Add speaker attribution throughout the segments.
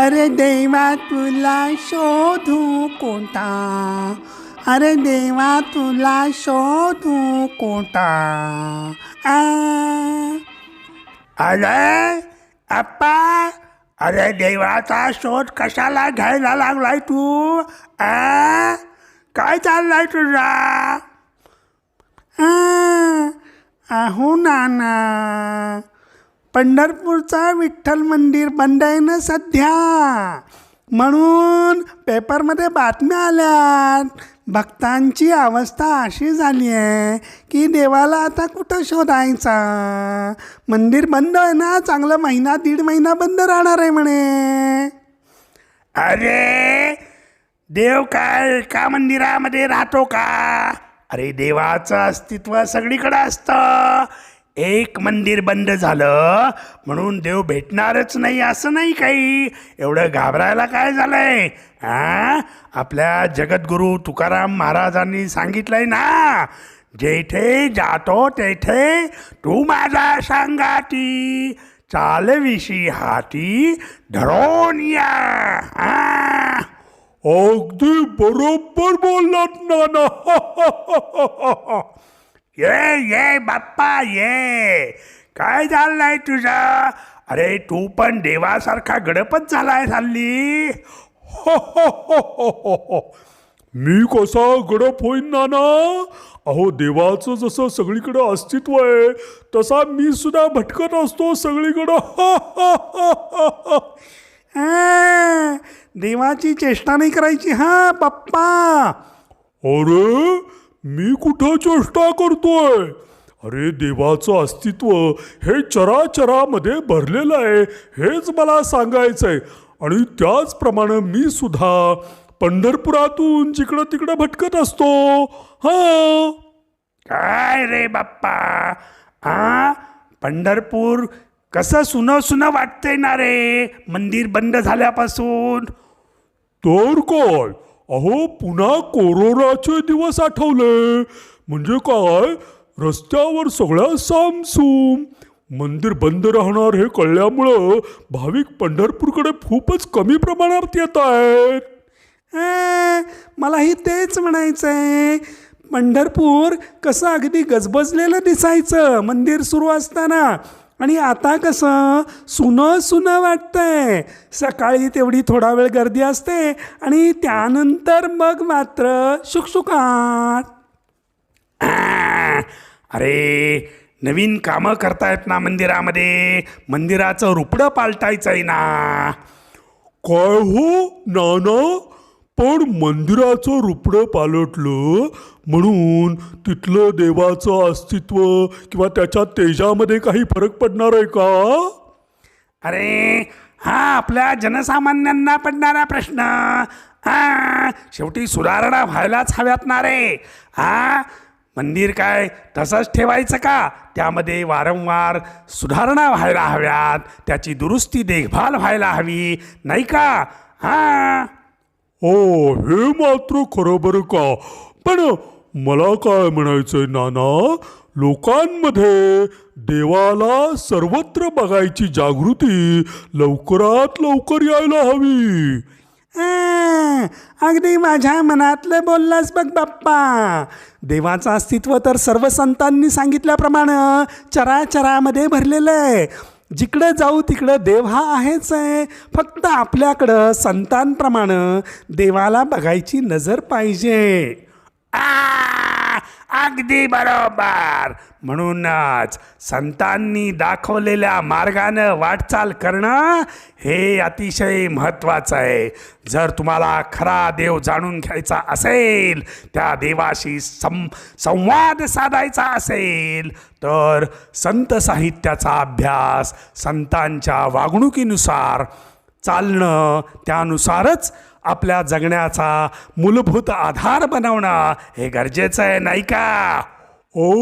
Speaker 1: अरे देवा तुला शोधू कोटा अरे देवा तुला शोधू कोटा अरे अप्पा अरे देवाचा शोध कशाला घ्यायला लागलाय तू? आ? काय चाललाय तुझा? अहो नाना. पंढरपूरचा विठ्ठल मंदिर बंद आहे ना सध्या. म्हणून पेपरमध्ये बातम्या आल्यात. भक्तांची अवस्था अशी झाली आहे की देवाला आता कुठं शोधायचा? मंदिर बंद आहे ना? चांगला महिना दीड महिना बंद राहणार आहे म्हणे. अरे देव काय एका मंदिरामध्ये राहतो का? अरे देवाचं अस्तित्व सगळीकडे असतं. एक मंदिर बंद झालं म्हणून देव भेटणारच नाही असं नाही काही. एवढं घाबरायला काय झालंय? हा आपल्या जगद्गुरू तुकाराम महाराजांनी सांगितलंय ना जेथे जातो तेथे तू माझा सांगाती चालविशी हाती धरून या. हां
Speaker 2: अगदी बरोबर बोललात नाना.
Speaker 1: ये ये बाप्पा ये. काय चाललंय तुझं? अरे तू पण देवासारखा गडपच झालाय हल्ली.
Speaker 2: मी कसा गडप होईन नाना? अहो देवाचं जसं सगळीकडं अस्तित्व आहे तसा मी सुद्धा भटकत असतो सगळीकडं.
Speaker 1: हा, देवाची चेष्टा नाही करायची हा बाप्पा.
Speaker 2: अरे मी कुठं चेष्टा करतोय? अरे देवाचं अस्तित्व हे चराचरामध्ये भरलेलं आहे हेच मला सांगायचं आहे आणि त्याचप्रमाणे मी सुद्धा पंढरपुरातून जिकडं तिकडं भटकत असतो. हा.
Speaker 1: काय रे बाप्पा? हा? पंढरपूर कसं सुनं सुनं वाटतंय ना रे? मंदिर बंद झाल्यापासून.
Speaker 2: तर काय अहो पुन्हा कोरोनाचे दिवस आठवले. म्हणजे काय? रस्त्यावर सगळ्या सामसूम. मंदिर बंद राहणार हे कळल्यामुळं भाविक पंढरपूरकडे खूपच कमी प्रमाणात येत आहेत.
Speaker 1: मलाही तेच म्हणायचं आहे पंढरपूर कसं अगदी गजबजलेलं दिसायचं. मंदिर सुरू असताना आणि आता कसं सुनं सुनं वाटतंय. सकाळी तेवढी थोडा वेळ गर्दी असते आणि त्यानंतर मग मात्र शुकशुकाट. अरे नवीन कामं करतायत ना मंदिरामध्ये. मंदिराचं रुपडं पालटायचं आहे ना.
Speaker 2: काय हो नाना पण मंदिराचं रुपडं पालटलं म्हणून तिथलं देवाचं अस्तित्व किंवा त्याच्या तेजामध्ये काही फरक पडणार आहे का?
Speaker 1: अरे हा आपल्या जनसामान्यांना पडणारा प्रश्न. हा शेवटी सुधारणा व्हायलाच हव्यात ना रे. हा मंदिर काय तसंच ठेवायचं का? त्यामध्ये वारंवार सुधारणा व्हायला हव्यात त्याची दुरुस्ती देखभाल व्हायला हवी नाही का? हा.
Speaker 2: हो हे मात्र खरं बरं का. पण मला काय म्हणायचंय नाना लोकांमध्ये देवाला सर्वत्र बघायची जागृती लवकरात लवकर यायला हवी.
Speaker 1: अगदी माझ्या मनातलं बोललास बघ बाप्पा. देवाचं अस्तित्व तर सर्व संतांनी सांगितल्याप्रमाणे चराचरामध्ये भरलेलं आहे. जिकडं जाऊ तिकडं देव हा आहेच आहे. फक्त आपल्याकडं संतांप्रमाणे देवाला बघायची नजर पाहिजे. आ, अगदी बरोबर. म्हणूनच संतांनी दाखवलेल्या मार्गानं वाटचाल करणं हे अतिशय महत्त्वाचं आहे. जर तुम्हाला खरा देव जाणून घ्यायचा असेल त्या देवाशी सं संवाद साधायचा असेल तर संत साहित्याचा अभ्यास संतांच्या वागणुकीनुसार चालणं त्यानुसारच आपल्या जगण्याचा मूलभूत आधार बनवणं हे गरजेचं आहे नाही का?
Speaker 2: ओ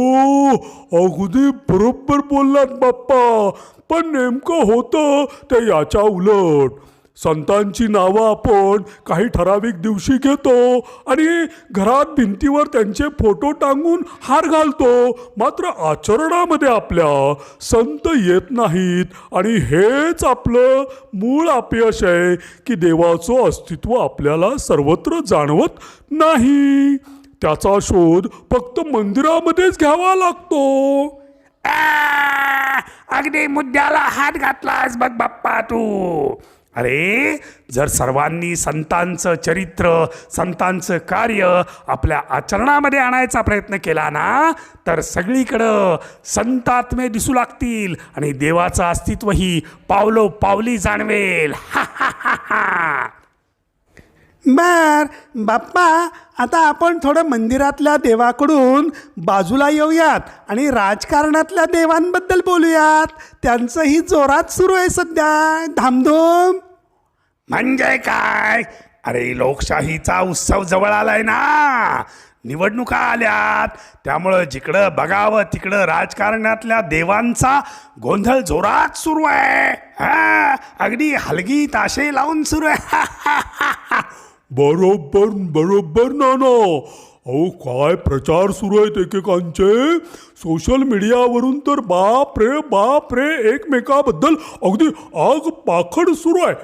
Speaker 2: अगदी बरोबर बोललात बाप्पा. पण नेमकं होतं ते याच्या उलट. संतांची नावं आपण काही ठराविक दिवशी घेतो आणि घरात भिंतीवर त्यांचे फोटो टांगून हार घालतो. मात्र आचरणामध्ये आपल्या संत येत नाहीत. आणि हेच आपलं मूळ अपयश आहे की देवाचं अस्तित्व आपल्याला सर्वत्र जाणवत नाही. त्याचा शोध फक्त मंदिरामध्येच घ्यावा लागतो.
Speaker 1: अगदी मुद्द्याला हात घातलास बघ बाप्पा तू. अरे जर सर्वांनी संतांचं चरित्र संतांचं कार्य आपल्या आचरणामध्ये आणायचा प्रयत्न केला ना तर सगळीकडं संतात्मे दिसू लागतील आणि देवाचं अस्तित्वही पावलो पावली जाणवेल. हा हा हा हा.
Speaker 3: बर बाप्पा आता आपण थोडं मंदिरातल्या देवाकडून बाजूला येऊयात आणि राजकारणातल्या देवांबद्दल बोलूयात. त्यांचंही जोरात सुरू आहे सध्या. धामधूम.
Speaker 1: म्हणजे काय? अरे लोकशाहीचा उत्सव जवळ आलाय ना. निवडणुका आल्यात. त्यामुळं जिकडं बघावं तिकडं राजकारणातल्या देवांचा गोंधळ जोरात सुरू आहे. हा अगदी हलगी ताशे लावून सुरू आहे.
Speaker 2: बरोबर बरोबर ना ना अहो काय प्रचार सुरू आहेत एकेकांचे? सोशल मीडियावरून तर बाप रे बाप रे एकमेकाबद्दल अगदी आग पाखड सुरू आहे.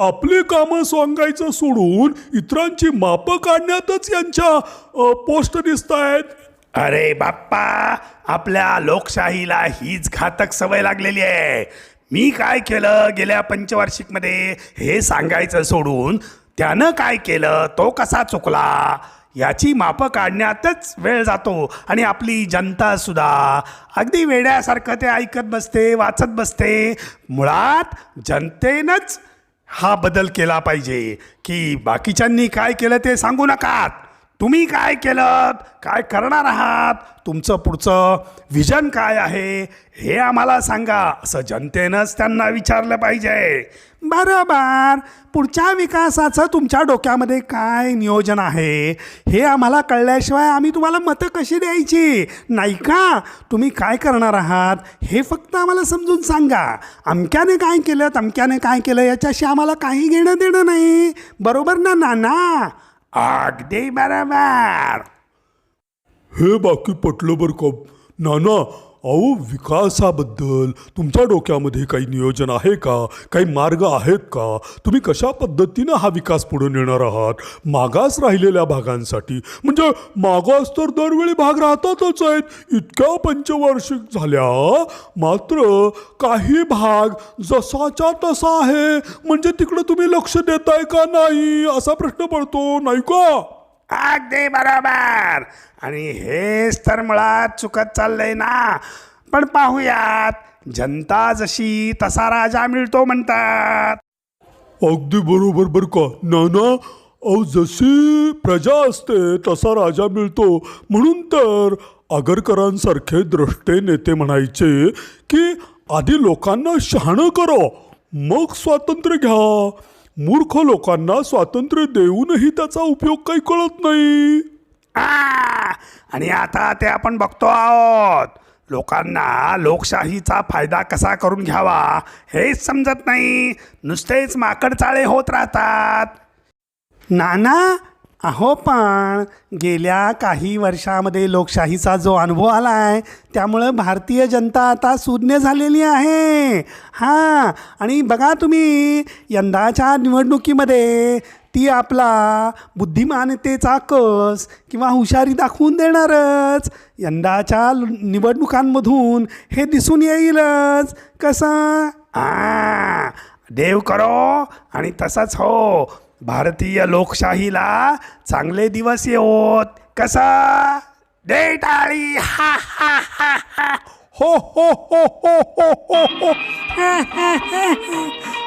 Speaker 2: आपली कामं सांगायचं सोडून इतरांची मापं काढण्यातच यांच्या पोस्ट दिसत आहेत
Speaker 1: अरे बाप्पा आपल्या लोकशाहीला हीच घातक सवय लागलेली आहे. मी काय केलं गेल्या पंचवार्षिकमध्ये हे सांगायचं सोडून? त्यानं काय केलं? तो कसा चुकला? याची मापं काढण्यातच वेळ जातो आणि आपली जनता सुद्धा. अगदी वेड्यासारखं ते ऐकत बसते वाचत बसते. मुळात जनतेनंच हा बदल केला पाहिजे. की बाकीच्यांनी काय केलं ते सांगू नकात. तुम्ही काय केलं काय करणार आहात? तुमचं पुढचं विजन काय आहे? हे आम्हाला सांगा. असं जनतेनंच त्यांना विचारलं पाहिजे.
Speaker 3: बरोबर. पुढच्या विकासाचं तुमच्या डोक्यामध्ये काय नियोजन आहे? हे आम्हाला कळल्याशिवाय आम्ही तुम्हाला मतं कशी द्यायची? नाही का? तुम्ही काय करणार आहात? हे फक्त आम्हाला समजून सांगा. अमक्याने काय केलं तमक्याने काय केलं याच्याशी आम्हाला काही घेणं देणं नाही. बरोबर ना नाना?
Speaker 1: अगदी बरोबर.
Speaker 2: हे बाकी पटलं बरं का? नाना अहो विकासाबद्दल तुमच्या डोक्यामध्ये काही नियोजन आहे का? काही मार्ग आहेत का? तुम्ही कशा पद्धतीनं हा विकास पुढे नेणार आहात? मागास राहिलेल्या भागांसाठी. म्हणजे मागास तर दरवेळी भाग राहतातच आहेत. इतक्या पंचवार्षिक झाल्या मात्र काही भाग जसाच्या तसा आहे. म्हणजे तिकडं तुम्ही लक्ष देताय का नाही? असा प्रश्न पडतो नाही का?
Speaker 1: अगदी बरोबर. आणि हेच तर मुळात चुकत चाललंय ना. पण पाहूयात जनता जशी तसा राजा मिळतो म्हणतात.
Speaker 2: अगदी बरोबर बर का. नाना अहो जशी प्रजा असते तसा राजा मिळतो. म्हणून तर आगरकरांसारखे द्रष्टे नेते म्हणायचे की आधी लोकांना शहाणं करो मग स्वातंत्र्य घ्या. मूर्ख लोकांना स्वातंत्र्य देऊनही त्याचा उपयोग काही कळत नाही.
Speaker 1: आणि आता ते आपण बघतो आहोत. लोकांना लोकशाहीचा फायदा कसा करून घ्यावा हेच समजत नाही. नुसतेच माकडचाळे होत राहतात.
Speaker 3: नाना अहो पण गेल्या काही वर्षामध्ये लोकशाहीचा जो अनुभव आला आहे त्यामुळं भारतीय जनता आता सुज्ञ झालेली आहे. हां आणि बघा तुम्ही यंदाच्या निवडणुकीमध्ये ती आपला बुद्धिमानतेचा कस किंवा हुशारी दाखवून देणारच. यंदाच्या निवडणुकांमधून हे दिसून येईलच. कसं?
Speaker 1: आ, देव करो आणि तसंच हो. भारतीय लोकशाहीला चांगले दिवस येवोत. कसा? दे टाळी हा हा हा हा
Speaker 3: हो हो हो. हो हो हो हो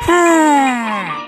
Speaker 1: हा.